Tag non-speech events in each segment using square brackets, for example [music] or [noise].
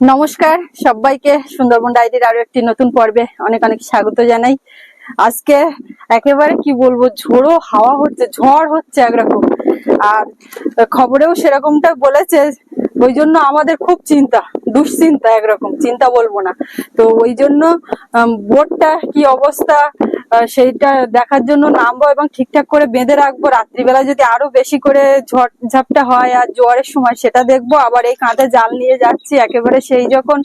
নমস্কার, সবাইকে সুন্দরবন ডায়েরির আরও একটি নতুন পর্বে অনেক অনেক স্বাগত জানাই। আজকে একেবারে কি বলব, ঝোড়ো হাওয়া হচ্ছে, ঝড় হচ্ছে একরকম। আর খবরেও সেরকমটা বলেছে, ওই জন্য আমাদের খুব চিন্তা, দুশ্চিন্তা একরকম, চিন্তা বলব না। তো ওই জন্য বোটটা কি অবস্থা সেইটা দেখার জন্য নামবো এবং ঠিকঠাক করে বেঁধে রাখব। রাত্রিবেলা যদি আরও বেশি করে ঝড় ঝাপটা হয় আর জোয়ারের সময়, সেটা দেখব। আবার এই কাঁধে জাল নিয়ে যাচ্ছি। একেবারে সেই যখন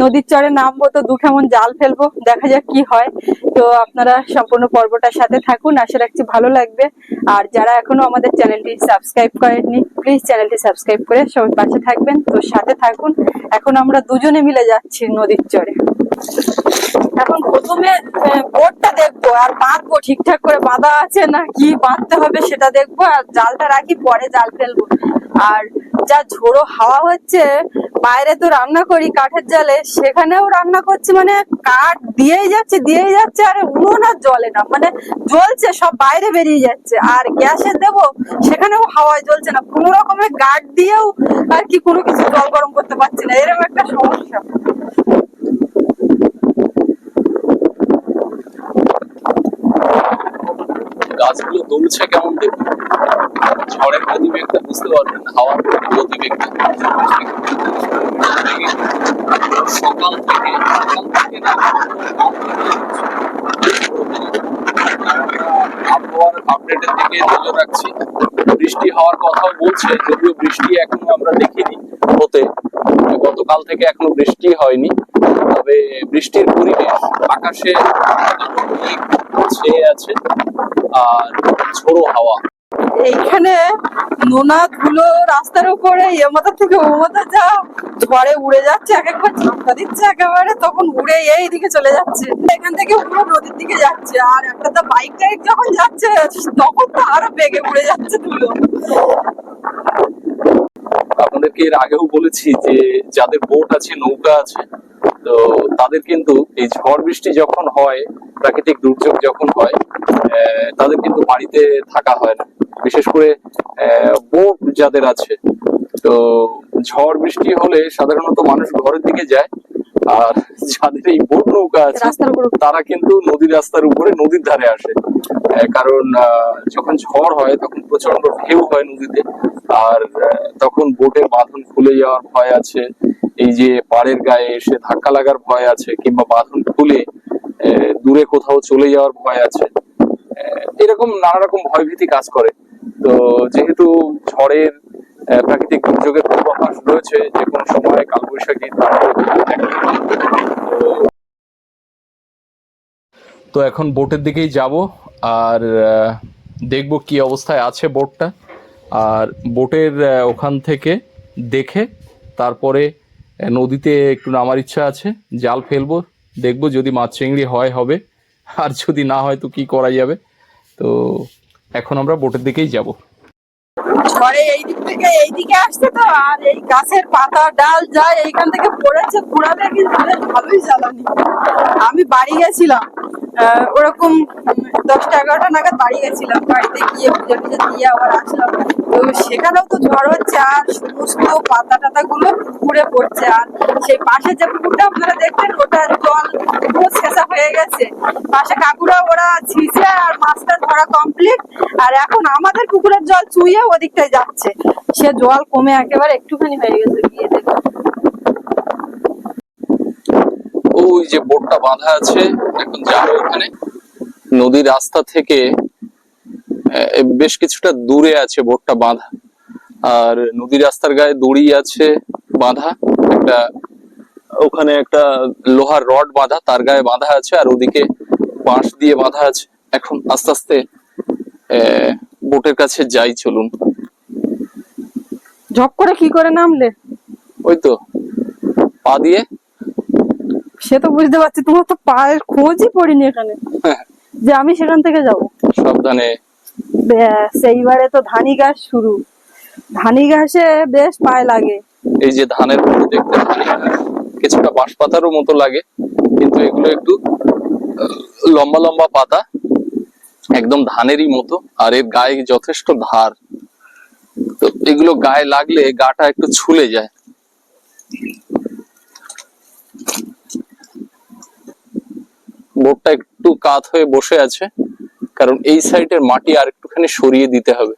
নদীর চরে নামবো, তো দু কেমন জাল ফেলব। দেখা যাক কি হয়। তো আপনারা সম্পূর্ণ পর্বটার সাথে থাকুন। আশা রাখছি ভালো লাগবে। আর যারা এখনও আমাদের চ্যানেলটি সাবস্ক্রাইব করেননি প্লিজ চ্যানেলটি সাবস্ক্রাইব করে সবাই পাশে থাকবেন। তো সাথে থাকুন। এখন আমরা দুজনে মিলে যাচ্ছি নদীর চরে। এখন প্রথমে বোটটা দেখব, আর বাঁধবো, ঠিকঠাক করে বাঁধা আছে না, কি বাঁধতে হবে সেটা দেখব, আর জালটা রাখি, পরে জাল ফেলব। আর যা ঝোড়ো হাওয়া হচ্ছে, বাইরে তো রান্না করি কাঠের জালে, সেখানেও রান্না করছি মানে কাঠ দিয়েই যাচ্ছে দিয়েই যাচ্ছে, আর উনুন আর জলে না মানে জ্বলছে, সব বাইরে বেরিয়ে যাচ্ছে, আর গ্যাসে দেব, সেখানেও হাওয়ায় জ্বলছে না, কোনো রকমের গার্ড দিয়েও আর কি কোনো কিছু জল গরম করতে পারছি না এরকম একটা সমস্যা দুলছে কেমন দেখুন ঝড়ের গতিবেগটা বুঝতে পারবেন হাওয়ার গতিবেগটা সকাল থেকে সকাল থেকে না আবহাওয়ার আপডেটের দিকে নজর রাখছি। বৃষ্টি হওয়ার কথাও বলছে, যদিও বৃষ্টি এখনও আমরা দেখিনি হতে। গতকাল থেকে এখনও বৃষ্টি হয়নি। তবে বৃষ্টির পরিবেশ আকাশে ছেয়ে আছে। আর ঝোড়ো হাওয়া। এইখানে নোনা ধুলো রাস্তার উপরে এ মাথা থেকে ও মাথা যা ঝড়ে উড়ে যাচ্ছে এক একবার ঝাপটা দিচ্ছে একেবারে তখন উড়ে এই দিকে চলে যাচ্ছে। এখান থেকে পুরো নদীর দিকে যাচ্ছে আর একটা তো বাইক টাইক যখন যাচ্ছে তখন তো আরও বেগে উড়ে যাচ্ছে ধুলো। আপনাদেরকে এর আগেও বলেছি যে যাদের বোট আছে নৌকা আছে তো তাদের কিন্তু এই ঝড় বৃষ্টি যখন হয় প্রাকৃতিক দুর্যোগ যখন হয় তাদের কিন্তু বাড়িতে থাকা হয় না। বিশেষ করে বোট যাদের আছে। তো ঝড় বৃষ্টি হলে সাধারণত মানুষ ঘরের দিকে যায় আর যাদের এই বোট নৌকা আছে তারা কিন্তু নদী রাস্তার উপরে নদীর ধারে আসে। কারণ আহ, যখন ঝড় হয় তখন প্রচণ্ড ঢেউ হয় নদীতে আর তখন বোটের বাঁধন খুলে যাওয়ার ভয় আছে। এই যে পাড়ের গায়ে এসে ধাক্কা লাগার ভয় আছে, কিংবা বাঁধন খুলে দূরে কোথাও চলে যাওয়ার ভয় আছে এরকম নানা রকম ভয়ভীতি কাজ করে। তো যেহেতু ঝড়ের প্রাকৃতিক দুর্যোগের পূর্বাভাস রয়েছে, যে কোনো সময় কালবৈশাখী তো এখন বোটের দিকেই যাব, আর দেখব কি অবস্থায় আছে বোটটা। আর বোটের ওখান থেকে দেখে তারপরে নদীতে একটু নামার ইচ্ছা আছে, জাল ফেলব, দেখব যদি মাছ চিংড়ি হয়, হবে। আর যদি না হয়, তো কি করা যাবে? তো এখন আমরা বোটের দিকেই যাব। এই দিক থেকে এই দিকে আর এই গাছের পাতা, ডাল এইখান থেকে আমি বাড়ি গেছিলাম। ওরকম দশটা এগারোটা নাগাদ বাড়ি গেছিলাম। বাড়িতে গিয়ে পুজো টুজো দিয়ে আবার আসলাম। তো সেখানেও তো ঝড় হচ্ছে আর সমস্ত পাতা টাতা গুলো পুকুরে পড়ছে। আর সেই পাশে যে পুকুরটা আপনারা দেখবেন ওটা জল পুরো ছেঁচা হয়ে গেছে। পাশে কাকুরা ওরা ছিঁচে আর মাছটা ধরা কমপ্লিট আর এখন আমাদের পুকুরের জল চুইয়ে ওদিকটায় যাচ্ছে। সে জল কমে একেবারে একটুখানি হয়ে গেছে গিয়ে দেখো ওই যে বোটটা বাঁধা আছে এখন যাবে ওখানে। নদীর রাস্তা থেকে বেশ কিছুটা দূরে আছে বোটটা বাঁধা। আর নদী রাস্তার গায়ে দড়ি আছে বাঁধা। একটা ওখানে একটা লোহার রড বাঁধা তার গায়ে বাঁধা আছে আর ওদিকে বাঁশ দিয়ে বাঁধা আছে। এখন আস্তে আস্তে বোটের কাছে যাই চলুন। ঝপ করে কি করে নামলে? ওই তো পা দিয়ে সে তো বুঝতে পারছি তোমার তো পায়ের খোঁজই পড়িনি এখানে। [laughs] যে আমি সেখান থেকে যাব। সাবধানে। ব্যাস এইবারে তো ধানি ঘাস শুরু। ধানি ঘাসে বেশ পায়ে লাগে। এই যে ধানের মতো দেখতে ধানি ঘাস। কিছুটা বাঁশ পাতারও মতো লাগে কিন্তু এগুলো একটু লম্বা লম্বা পাতা একদম ধানেরই মতো আর এর গায়ে যথেষ্ট ধার। তো এগুলো গায়ে লাগলে গাটা একটু ছুলে যায়। বোটটা একটু কাত হয়ে বসে আছে কারণ এই সাইডের মাটি আর একটুখানি সরিয়ে দিতে হবে।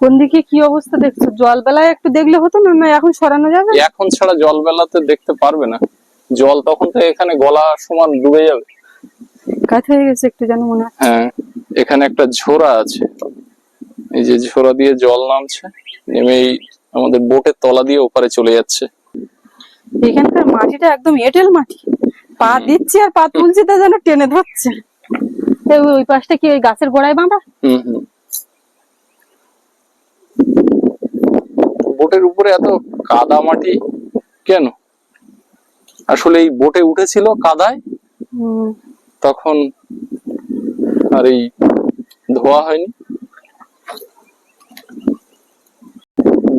কোন দিকে কি অবস্থা দেখছ? জল বেলায় একটু দেখলে হতো না না এখন সরানো যাবে? এখন ছাড়া জল বেলাতে দেখতে পারবে না। জল তখন তো এখানে গলা সমান ডুবে যাবে। কাজ হয়ে গেছে একটু যেন মনে হয় হ্যাঁ এখানে একটা ঝোড়া আছে। এই যে ঝোড়া দিয়ে জল নামছে নেমেই আমাদের বোটের তলা দিয়ে ওপারে চলে যাচ্ছে। এখানকার মাটিটা একদম এঁটেল মাটি। পা দিচ্ছি আর পা তুলছি তা যেন টেনে ধরছে। ওই- পাশটা কি ওই গাছের গোড়ায় বাঁধা? বোটের উপরে এত কাদা মাটি কেন? আসলে এই বোটে উঠেছিল কাদায় তখন আর এই ধোয়া হয়নি।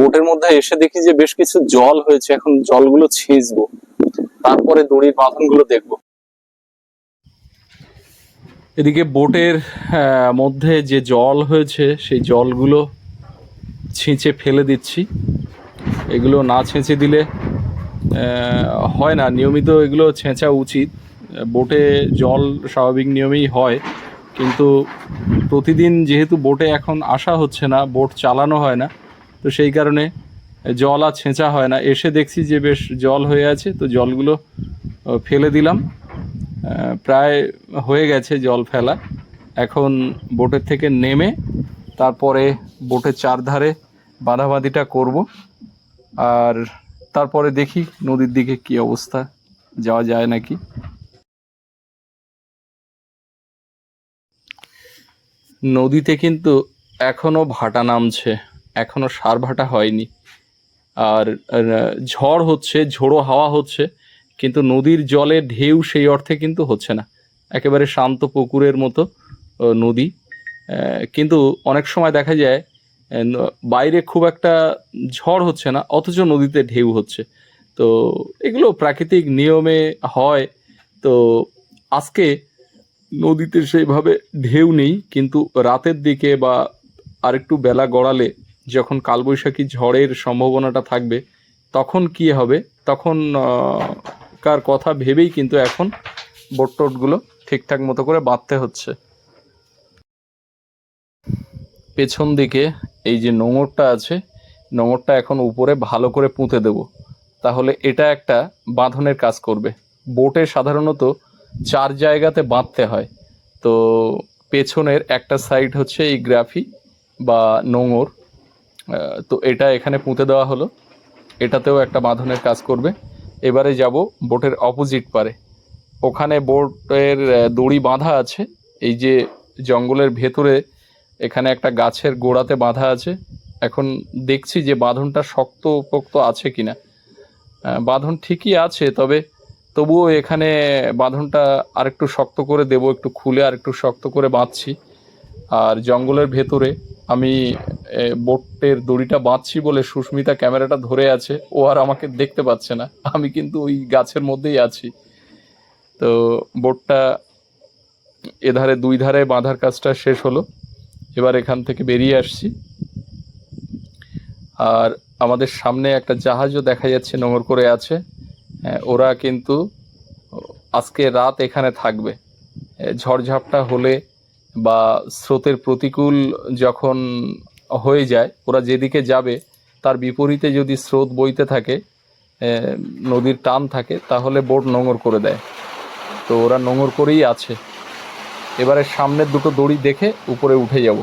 বোটের মধ্যে এসে দেখি যে বেশ কিছু জল হয়েছে, এখন জলগুলো ছিঁচবো। তারপরে দড়ির বাঁধনগুলো দেখব। এদিকে বোটের মধ্যে যে জল হয়েছে, সেই জলগুলো ছিঁচে ফেলে দিচ্ছি। এগুলো না ছেঁচে দিলে হয় না। নিয়মিত এগুলো ছেঁচা উচিত। বোটে জল স্বাভাবিক নিয়মেই হয়। কিন্তু প্রতিদিন যেহেতু বোটে এখন আসা হচ্ছে না, বোট চালানো হয় না তো সেই কারণে জল আর ছেঁচা হয় না। এসে দেখছি যে বেশ জল হয়ে আছে, তো জলগুলো ফেলে দিলাম। প্রায় হয়ে গেছে জল ফেলা। এখন বোটের থেকে নেমে তারপরে বোটের চারধারে বাঁধাবাঁধিটা করব। আর তারপরে দেখি নদীর দিকে কি অবস্থা, যাওয়া যায় নাকি। নদীতে কিন্তু এখনও ভাটা নামছে। এখনও সার ভাটা হয়নি। আর, ঝড় হচ্ছে ঝোড়ো হাওয়া হচ্ছে কিন্তু নদীর জলে ঢেউ সেই অর্থে কিন্তু হচ্ছে না। একেবারে শান্ত পুকুরের মতো নদী। কিন্তু অনেক সময় দেখা যায় বাইরে খুব একটা ঝড় হচ্ছে না অথচ নদীতে ঢেউ হচ্ছে। তো এগুলো প্রাকৃতিক নিয়মে হয়। তো আজকে নদীতে সেইভাবে ঢেউ নেই কিন্তু রাতের দিকে বা আরেকটু বেলা গড়ালে যখন কালবৈশাখী ঝড়ের সম্ভাবনাটা থাকবে, তখন কি হবে? তখন কার কথা ভেবেই কিন্তু এখন বোট টোটগুলো ঠিকঠাক মতো করে বাঁধতে হচ্ছে। পেছন দিকে এই যে নোঙরটা আছে, নোঙরটা এখন উপরে ভালো করে পুঁতে দেব। তাহলে এটা একটা বাঁধনের কাজ করবে। বোটে সাধারণত চার জায়গাতে বাঁধতে হয়। তো পেছনের একটা সাইড হচ্ছে এই গ্রাফি বা নোঙর তো এটা এখানে পুঁতে দেওয়া হলো। এটাতেও একটা বাঁধনের কাজ করবে। এবারে যাব বোটের অপোজিট পারে। ওখানে বোটের দড়ি বাঁধা আছে। এই যে জঙ্গলের ভেতরে এখানে একটা গাছের গোড়াতে বাঁধা আছে। এখন দেখছি যে বাঁধনটা শক্ত পোক্ত আছে কি না বাঁধন ঠিকই আছে, তবে তবুও এখানে বাঁধনটা আরেকটু শক্ত করে দেব, একটু খুলে আর একটু শক্ত করে বাঁধছি। আর জঙ্গলের ভেতরে আমি বোটের দড়িটা বাঁধছি বলে সুস্মিতা ক্যামেরাটা ধরে আছে। ও আর আমাকে দেখতে পাচ্ছে না। আমি কিন্তু ওই গাছের মধ্যেই আছি। তো বোটটা এধারে, দুই ধারে বাঁধার কাজটা শেষ হলো। এবার এখান থেকে বেরিয়ে আসছি। আর আমাদের সামনে একটা জাহাজও দেখা যাচ্ছে, নোঙর করে আছে। ওরা কিন্তু আজকে রাত এখানে থাকবে। ঝড়ঝাপটা হলে বা স্রোতের প্রতিকূল যখন হয়ে যায়, ওরা যেদিকে যাবে, তার বিপরীতে যদি স্রোত বইতে থাকে নদীর টান থাকে, তাহলে বোট নোঙর করে দেয়। তো ওরা নোঙর করেই আছে। এবারে সামনের দুটো দড়ি দেখে উপরে উঠে যাব।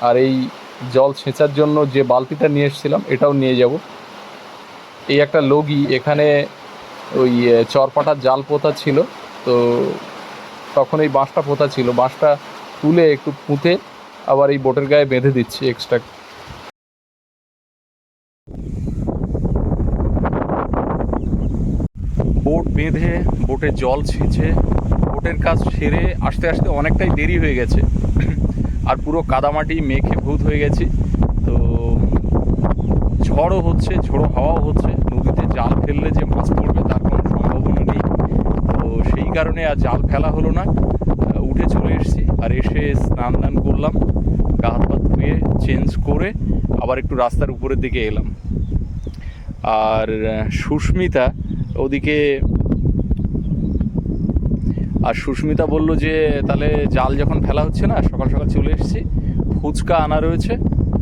আর এই জল ছেঁচার জন্য যে বালতিটা নিয়ে এসেছিলাম, এটাও নিয়ে যাব। এই একটা লগি, এখানে ওই চরপাটার জাল পোতা ছিল। তো তখন এই বাঁশটা পোতা ছিল। বাঁশটা তুলে একটু পুঁতে আবার এই বোটের গায়ে বেঁধে দিচ্ছি এক্সট্রা বোট বেঁধে, বোটে জল ছেঁচে, বোটের কাজ সেরে আসতে আসতে অনেকটাই দেরি হয়ে গেছে। আর পুরো কাদামাটি মেখে ভূত হয়ে গেছি। তো ঝড়ও হচ্ছে, ঝোড়ো হাওয়াও হচ্ছে, নদীতে জাল ফেললে যে মাছ পড়বে তার কোনো সম্ভাবনা নেই। তো সেই কারণে আর জাল ফেলা হলো না। উঠে চলে এসেছি আর এসে স্নান টান করলাম, গা হাত পা ধুয়ে চেঞ্জ করে আবার একটু রাস্তার উপরের দিকে এলাম। আর সুস্মিতা ওদিকে, আর সুস্মিতা বলল যে, তাহলে জাল যখন ফেলা হচ্ছে না, সকাল সকাল চলে এসেছি, ফুচকা আনা রয়েছে,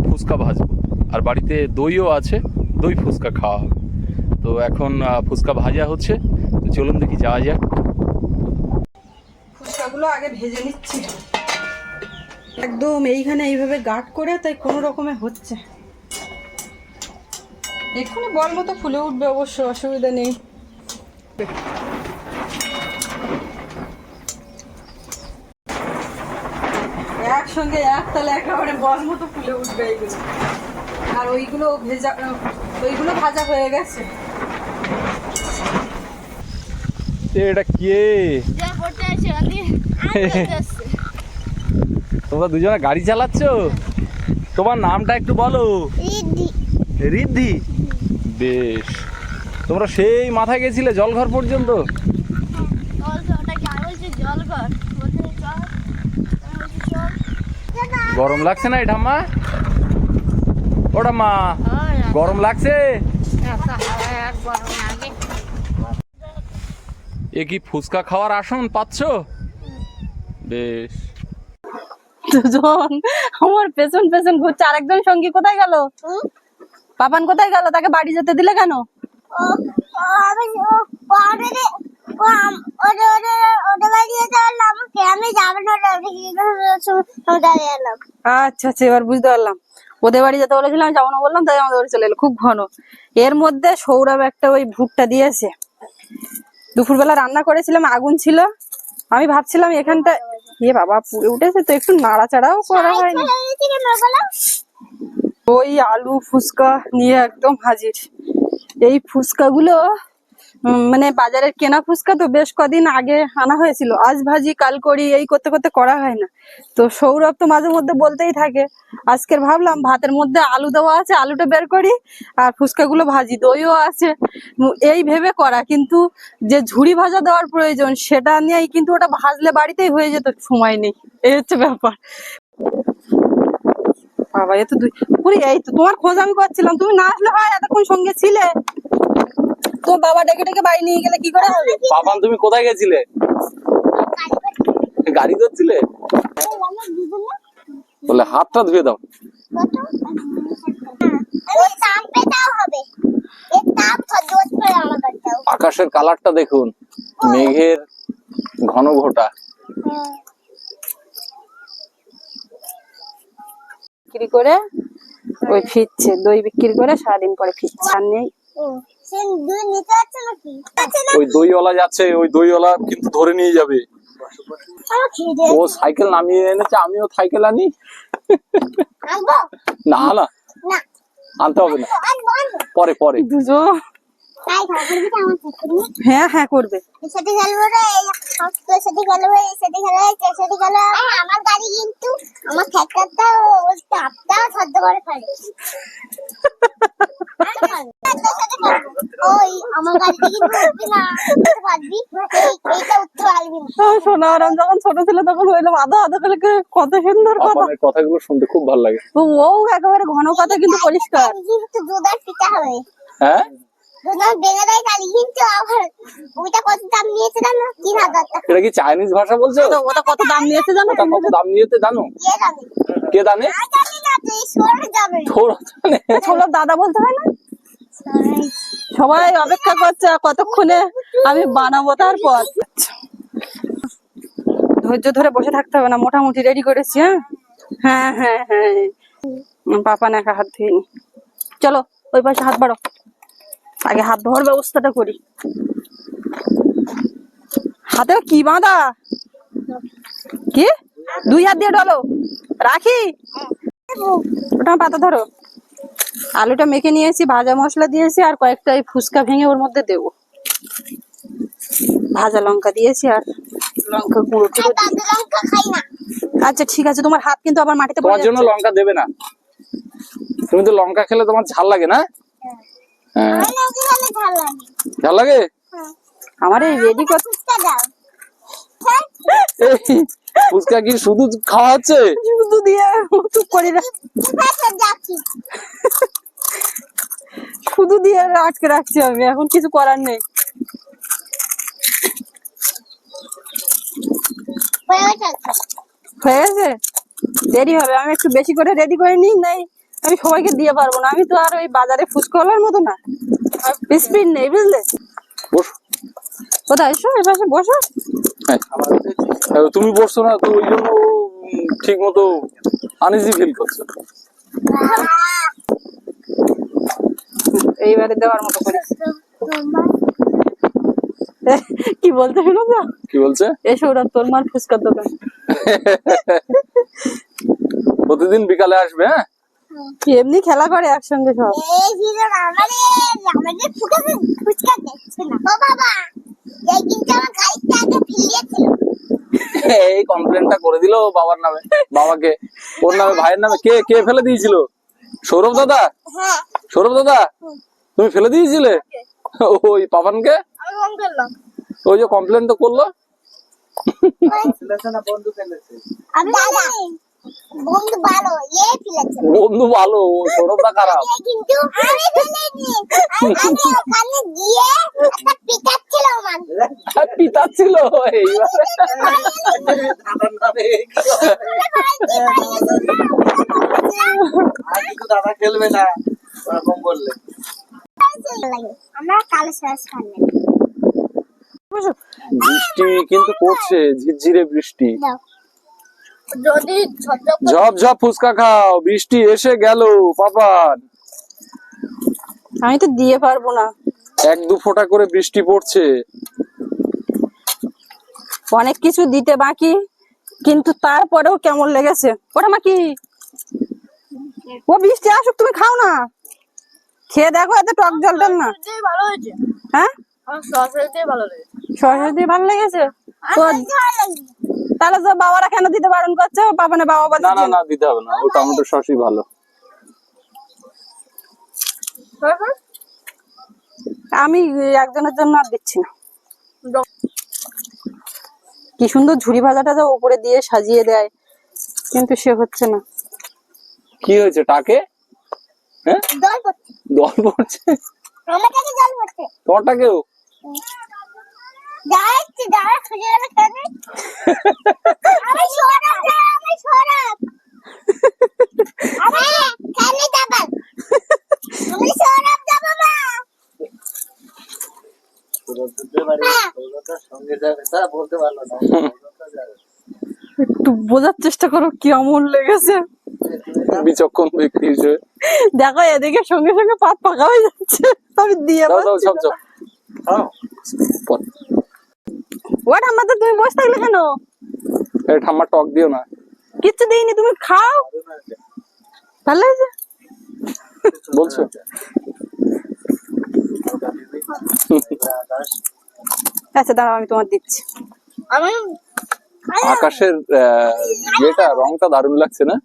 ফুচকা ভাজবো। আর বাড়িতে দইও আছে, দই ফুচকা খাওয়া হবে। তো এখন ফুচকা ভাজা হচ্ছে, তো চলুন দেখি যাওয়া যাক। ফুচকাগুলো আগে ভেজে নিচ্ছি। একদম এইখানে এইভাবে গাঢ় করে তাই কোনো রকমে হচ্ছে। এক্ষুনি বল মতো ফুলে উঠবে অবশ্য অসুবিধা নেই। একসঙ্গে এক তালে একেবারে বল মতো ফুলে উঠবে এইগুলো। আর ওইগুলো ভেজা ওইগুলো ভাজা হয়ে গেছে। এটা কে যা করতে আছে আমি আসছে তোমরা দুজনে গাড়ি চালাচ্ছ? তোমার নামটা একটু বলো। রিদ্ধি। বেশ। তোমরা সেই মাথায় গেছিলে জলঘর পর্যন্ত? গরম লাগছে না এই ঠাম্মা ওটা মা গরম লাগছে? এ কি ফুচকা খাওয়ার আসন পাচ্ছ? বেশ। দুজন? আমার পেছন পেছন ঘুরছে। আরেকজন সঙ্গী কোথায় গেল? পাপান কোথায় গেল? তাকে বাড়ি যেতে দিলে কেন? আচ্ছা আচ্ছা এবার বুঝতে পারলাম। ওদের বাড়ি যেতে বলেছিলাম যাব না বললাম তাই আমাদের বাড়ি চলে এলো। খুব ঘন। এর মধ্যে সৌরভ একটা ওই ভুট্টা দিয়েছে। দুপুরবেলা রান্না করেছিলাম আগুন ছিল। আমি ভাবছিলাম এখানটা ইয়ে বাবা পুড়ে উঠেছে তো একটু নাড়াচাড়াও করা হয়নি। ওই আলু ফুচকা নিয়ে একদম হাজির। এই ফুচকাগুলো মানে বাজারের কেনা ফুচকা তো বেশ কদিন আগে আনা হয়েছিল। আজ ভাজি, কাল করি এই করতে করতে করা হয় না। তো সৌরভ তো মাঝে মধ্যে বলতেই থাকে, আজকের ভাবলাম ভাতের মধ্যে আলু দেওয়া আছে, আলুটা বের করি, আর ফুচকাগুলো ভাজি, দইও আছে। এই ভেবে করা, কিন্তু যে ঝুড়ি ভাজা দেওয়ার প্রয়োজন, সেটা নিয়েই কিন্তু ওটা ভাজলে বাড়িতেই হয়ে যেত, সময় নেই। এই হচ্ছে ব্যাপার। বাবা, এ তো দুই এই তো তোমার খোঁজ আমি করছিলাম, তুমি না আসলে হয় এতক্ষণ সঙ্গে ছিলে? তো বাবা ডেকে ডেকে বাড়ি নিয়ে গেলে কি করে হবে? পাপান তুমি কোথায় গেছিলে? গাড়ি ধরছিলে? বলে হাতটা ধুয়ে দাও। আকাশের কালারটা দেখুন মেঘের ঘন ঘটা বিক্রি করে ওই ফিরছে দই বিক্রি করে সারাদিন পরে ফিরছে আর নেই। ওই দইওয়ালা যাচ্ছে ওই দইওয়ালা কিন্তু ধরে নিয়ে যাবে। ও সাইকেল নামিয়ে এনেছে আমিও সাইকেল আনি। না না। না। আনতে হবে না। পরে পরে। চাকরি হ্যাঁ হ্যাঁ করবে। সাথে খেলব রে সাথে খেলব সাথে খেলব সাথে খেলব আমার গাড়ি কিন্তু আমার ঠেকাটা ওই চাপটাও সহ্য করে ফেলে ওই আমার গাড়িতে কিন্তু উঠবি না উঠতে পারবি এই- এইটা উঠতে পারবি না আহ, আরাম যখন ছোট ছিল তখন কত সুন্দর কথা। কথাগুলো শুনতে খুব ভালো লাগে। ও ও একেবারে ঘন কথা কিন্তু পরিষ্কার। কিন্তু দুধার পিতা হবে হ্যাঁ? এটা কি চাইনিজ ভাষা বলছো? ওটা কত দাম নিয়েছে জানো? কত দাম নিয়েছে জানো? কে জানে। ছোট দাদা বলতে হয় না? সবাই অপেক্ষা করছে কতক্ষণে আমি বানাবো তারপর। ধৈর্য ধরে বসে থাকতে হবে না, মোটামুটি রেডি করেছি হ্যাঁ? হ্যাঁ হ্যাঁ হ্যাঁ। পাপা না একা হাত ধুয়ে নি চলো, ওই পাশে হাত বাড়ো আগে হাত ধোয়ার ব্যবস্থাটা করি। হাতে কি বাঁধা? কি? দুই হাত দিয়ে ডলো। রাখি? ওটা পাতা ধরো। আলুটা মেখে নিয়েছি ভাজা মশলা দিয়েছি আর কয়েকটা এই ফুচকা ভেঙে ওর মধ্যে দেবো। ভাজা লঙ্কা দিয়েছি আর লঙ্কা গুঁড়ো না। আচ্ছা ঠিক আছে তোমার হাত কিন্তু আবার মাটিতে পড়ে জন্য লঙ্কা দেবে না। তুমি তো লঙ্কা খেলে তোমার ঝাল লাগে না? হ্যাঁ। ঝাল লাগে। আমার এই রেডি ফুচকা হ্যাঁ। ফুচকা কি শুধু খাওয়া হচ্ছে? শুধু দিয়ে চুপ করি না শুধু দিয়ে আটকে রাখছি আমি এখন কিছু করার নেই। হয়ে গেছে দেরি হবে আমি একটু বেশি করে রেডি করে নিই নাই আমি সবাইকে দিয়ে পারব না। আমি তো আর ওই বাজারে ফুচকলার মতো না। স্পিড নেই বুঝলে? বস। কোথায়? এসো এ পাশে বসো। হ্যাঁ। তুমি বসছো না তো ওই জন্য ঠিক মতো আনইজি ফিল করছ। এইবারে দেওয়ার মতো করে। কি বলতে শুনো তো? কি বলছে? এসো ওরা তোর মার ফুচকার দোকান। প্রতিদিন বিকালে আসবে হ্যাঁ? এমনি খেলা করে একসঙ্গে সব? না। এই কমপ্লেনটা করে দিল বাবার নামে বাবাকে। ওর নামে ভাইয়ের নামে কে কে ফেলে দিয়েছিল? সৌরভ দাদা? হ্যাঁ। সৌরভ দাদা? তুমি ফেলে দিয়েছিলে? ওই পাপানকে? আমি ওই যে কমপ্লেন তো করল? বন্ধু ভালো এ ফেলেছে। বন্ধু ভালো খারাপ কিন্তু আমি ফেলেছি। আমি আমি ওখানে গিয়ে একটা পিকআপ ছিল আমার। আর এইবার দাদা খেলবে না ওরকম বললে আমরা কালো সস খান্নে বৃষ্টি কিন্তু পড়ছে ঝিরঝিরে বৃষ্টি। ঝপ ঝপ ফুচকা খাও বৃষ্টি এসে গেল পাপান। আমি তো দিয়ে পারব না। এক দু ফোঁটা করে বৃষ্টি পড়ছে। অনেক কিছু দিতে বাকি কিন্তু তারপরেও কেমন লেগেছে? ওটা মা কি? ও বৃষ্টি আসুক তুমি খাও না। খেয়ে দেখো এত টক জল টল না। ভালো হয়েছে। হ্যাঁ? ভালো লেগেছে। সরস্বতী দিয়ে ভালো লেগেছে? তো তাহলে তো বাবারা কেন দিতে বারণ করছে? বাবা না বাবা না না না দিতে হবে না। ও টমেটো সসই ভালো। আমি একজনের জন্য আর দিচ্ছি না। কি সুন্দর ঝুড়ি ভাজাটা যে উপরে দিয়ে সাজিয়ে দেয়। কিন্তু সে হচ্ছে না। কি হয়েছে টাকে? হ্যাঁ? জল পড়ছে। সৌরভ যাব না। সঙ্গে যাবে তা বলতে পারল না। [laughs] একটু বোঝার চেষ্টা করো কি অমন লেগেছে। বিচক্ষণ ব্যক্তি হিসেবে দেখো এদিকে সঙ্গে সঙ্গে পাত পাকা হয়ে যাচ্ছে। আমি দিয়ে ওটা আমাদের তুমি বসে থাকলে কেন? এই ঠাম্মা টক দিও না। কিচ্ছু দিইনি তুমি খাও। ভালো হয়েছে? বলছো? আচ্ছা দাঁড়াও আমি তোমার দিচ্ছি। আমি আকাশের ইয়েটা রংটা দারুণ লাগছে না?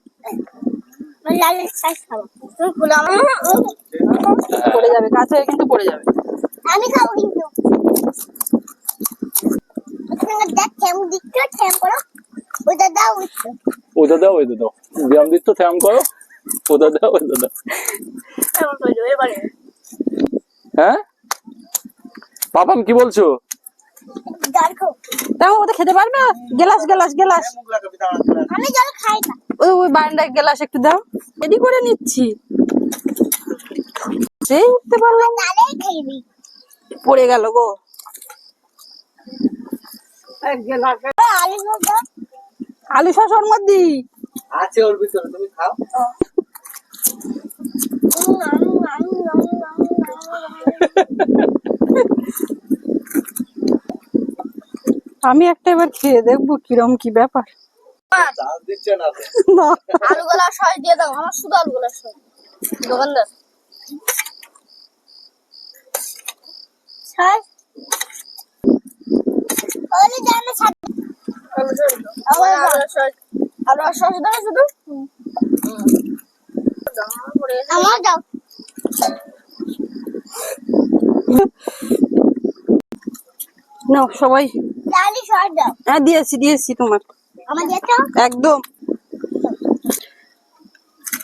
পড়ে যাবে কিন্তু পড়ে যাবে। আমি খাব কিন্তু। দিচ্ছ করো ওটা দাও ওটা দাও ওইটা দাও। ব্যায়াম দিচ্ছ থ্যাম করো। ওটা দাও ওইটা দাও। এমন করে দেবো এবারে। হ্যাঁ? পাপাম কি বলছো? তাও ওটা খেতে পারবে? গেলাস গেলাস গেলাস। আমি জল খাই না। ওই ওই বারান্দায় গেলাস একটু দাও। রেডি করে নিচ্ছি। সেই উঠতে পারলাম। পড়ে গেল গো। আলু শশার মধ্যে। আছে ওর ভিতরে তুমি খাও। [laughs] আমি একটা এবার খেয়ে দেখব কিরম কি ব্যাপার। সস দিয়ে দাও আমার শুধু সস। দোকানদার সস ওলে জানা সাথে আলু সস। আলু সস। দাও শুধু। আমার দাও। না সবাই। হ্যাঁ দিয়েছি দিয়েছি তোমার। একদম।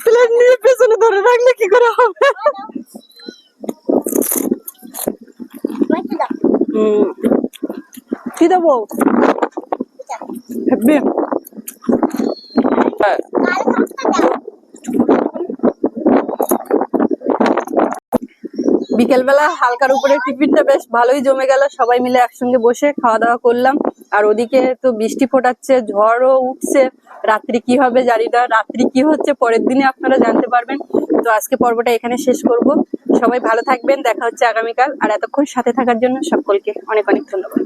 প্লেট নিয়ে পেছনে ধরে রাখলে কি করে হবে? কি দেবো? এটা। হ্যাঁ কাল থাকতে দাও বিকেলবেলা হালকার উপরে টিফিনটা বেশ ভালোই জমে গেল। সবাই মিলে একসঙ্গে বসে খাওয়া দাওয়া করলাম। আর ওদিকে তো বৃষ্টি ফোটাচ্ছে, ঝড়ও উঠছে। রাত্রি কি হবে জানি না। রাত্রি কি হচ্ছে পরের দিনে আপনারা জানতে পারবেন। তো আজকে পর্বটা এখানে শেষ করব। সবাই ভালো থাকবেন। দেখা হচ্ছে আগামীকাল। আর এতক্ষণ সাথে থাকার জন্য সকলকে অনেক অনেক ধন্যবাদ।